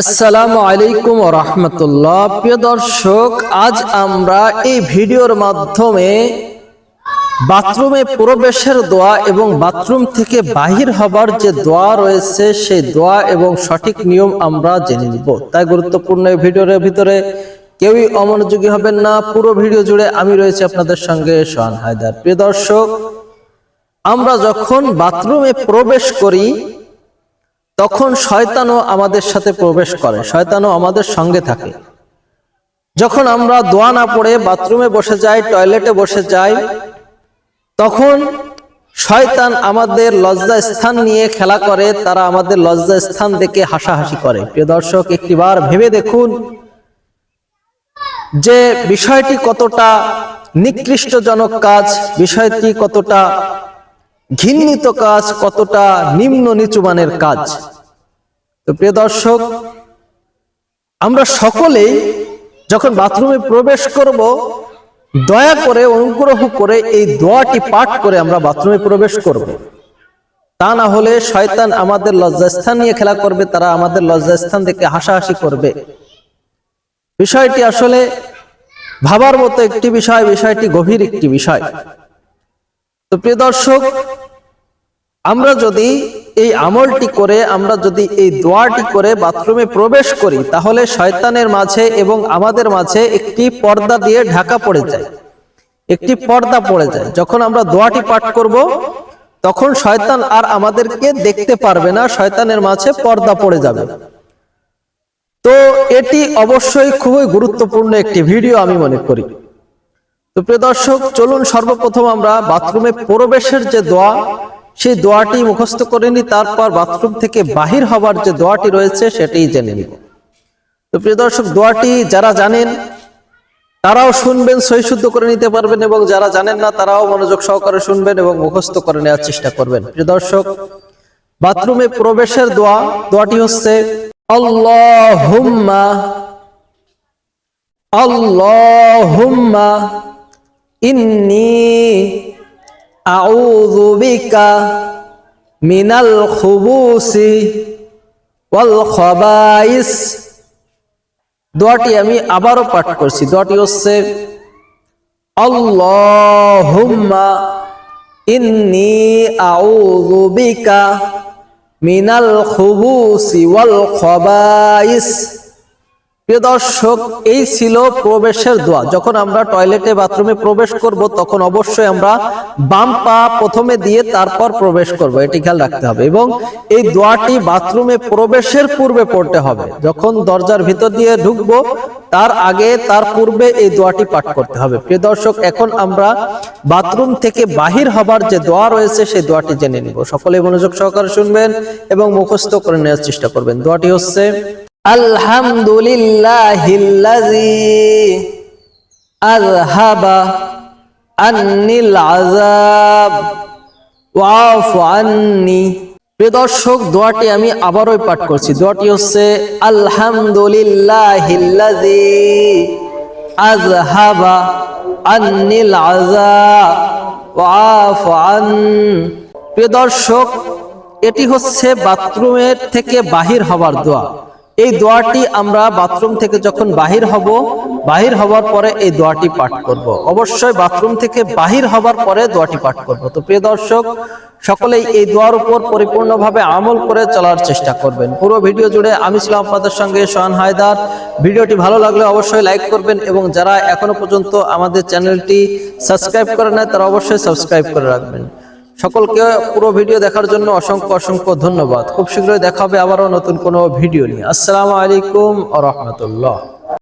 আসসালামু আলাইকুম রহমতুল্লাহ। প্রিয় দর্শক, আজ আমরা এই ভিডিওর মাধ্যমে বাথরুমে প্রবেশের দোয়া এবং বাথরুম থেকে বাহির হবার যে দোয়া রয়েছে, সেই দোয়া এবং সঠিক নিয়ম আমরা জেনে নিব। তাই গুরুত্বপূর্ণ এই ভিডিওর ভিতরে কেউই অমনোযোগী হবেন না। পুরো ভিডিও জুড়ে আমি রয়েছে আপনাদের সঙ্গে সোহান হায়দার। প্রিয় দর্শক, আমরা যখন বাথরুমে প্রবেশ করি তখন শয়তানও আমাদের সাথে প্রবেশ করে, শয়তানও আমাদের সঙ্গে থাকে। যখন আমরা দোয়া না পড়ে বাথরুমে বসে যাই, টয়লেটে বসে যাই, তখন শয়তান আমাদের লজ্জা স্থান নিয়ে খেলা করে, তারা আমাদের লজ্জা স্থান দেখে হাসাহাসি করে। প্রিয় দর্শক, একটিবার ভেবে দেখুন যে বিষয়টি কতটা নিকৃষ্টজনক কাজ, বিষয়টি কতটা ঘৃণিত কাজ কতটা নিম্ন নিচু মানের কাজ? তো প্রিয় দর্শক, আমরা সকলেই যখন বাথরুমে প্রবেশ করব, দয়া করে, অনুগ্রহ করে এই দোয়াটি পাঠ করে আমরা বাথরুমে প্রবেশ করব। তা না হলে শয়তান আমাদের লজ্জাস্থান নিয়ে খেলা করবে, তারা আমাদের লজ্জাস্থান থেকে হাসাহাসি করবে। বিষয়টি আসলে ভাবার মতো একটি বিষয়, বিষয়টি গভীর একটি বিষয়। তো প্রিয় দর্শক, আমরা যদি এই আমলটি করে, আমরা যদি এই দোয়াটি করে বাথরুমে প্রবেশ করি, তাহলে শয়তানের মাঝে এবং আমাদের মাঝে একটি পর্দা দিয়ে ঢাকা পড়ে যায়। একটি পর্দা পড়ে যায়। যখন আমরা দোয়াটি পাঠ করব, তখন শয়তান আর আমাদেরকে দেখতে পারবে না, শয়তানের মাঝে পর্দা পড়ে যাবে। তো এটি অবশ্যই খুবই গুরুত্বপূর্ণ একটি ভিডিও আমি মনে করি। তো প্রিয় দর্শক, চলুন সর্বপ্রথম আমরা বাথরুমে প্রবেশের যে দোয়া, সেই দোয়াটি মুখস্থ করে নি তারপর বাথরুম থেকে বাহির হবার যে দোয়াটি রয়েছে সেটাই জেনে নিব। তো প্রিয় দর্শক, দোয়াটি যারা জানেন, তারাও শুনবেন সই শুদ্ধ করে নিতে পারবেন, এবং যারা জানেন না, তারাও মনোযোগ সহকারে শুনবেন এবং মুখস্থ করে নেওয়ার চেষ্টা করবেন। প্রিয় দর্শক, বাথরুমে প্রবেশের দোয়া, দোয়াটি হচ্ছে, আল্লাহুম্মা আল্লাহুম্মা ইন্নি আউযু বিকা মিনাল খুবুসি ওয়াল খাবাইস দোয়াটি আমি আবারও পাঠ করছি। দোয়াটি হচ্ছে, আল্লাহুম্মা ইন্নি আউযু বিকা মিনাল খুবুসি ওয়াল খাবাইস প্রিয় দর্শক, এই ছিল প্রবেশের দোয়া। যখন আমরা টয়লেটে বাথরুমে প্রবেশ করব, তখন অবশ্যই আমরা বাম পা প্রথমে দিয়ে তারপর প্রবেশ করব। এটি খেয়াল রাখতে হবে। এবং এই দোয়াটি বাথরুমে প্রবেশের পূর্বে পড়তে হবে। যখন দরজার ভিতর দিয়ে ঢুকবো, তার আগে, তার পূর্বে এই দোয়াটি পাঠ করতে হবে। প্রিয় দর্শক, এখন আমরা বাথরুম থেকে বাহির হবার যে দোয়া রয়েছে, সেই দোয়াটি জেনে নিব। সকলে মনোযোগ সহকারে শুনবেন এবং মুখস্থ করে নেওয়ার চেষ্টা করবেন। দোয়াটি হচ্ছে আলহামদুলিল্লাহিল্লাযী আযহাবা আন্নিল আযাব। ওয়াফু আন্নি। প্রিয় দর্শক, দোয়াটি আমি আবারও পাঠ করছি। দোয়াটি হচ্ছে আলহামদুলিল্লাহিল্লাযী আযহাবা আন্নিল আযাব। ওয়াফু আন প্রিয় দর্শক, এটি হচ্ছে বাথরুমের থেকে বাহির হবার দোয়া। এই দোয়াটি আমরা বাথরুম থেকে যখন বাহির হব, বাহির হবার পরে এই দোয়াটি পাঠ করব। অবশ্যই বাথরুম থেকে বাহির হবার পরে দোয়াটি পাঠ করব। তো প্রিয় দর্শক, সকলেই এই দোয়ার উপর পরিপূর্ণভাবে আমল করে চলার চেষ্টা করবেন পুরো ভিডিও জুড়ে আমি ছিলাম আপনাদের সঙ্গে সোহান হায়দার ভিডিওটি ভালো লাগলে অবশ্যই লাইক করবেন এবং যারা এখনও পর্যন্ত আমাদের চ্যানেলটি সাবস্ক্রাইব করে নেয় তারা অবশ্যই সাবস্ক্রাইব করে রাখবেন সকলকে পুরো ভিডিও দেখার জন্য অসংখ্য অসংখ্য ধন্যবাদ। খুব শীঘ্রই দেখাবে আবারও নতুন কোনো ভিডিও নিয়ে। আসসালামু আলাইকুম আ রহমতুল্লাহ।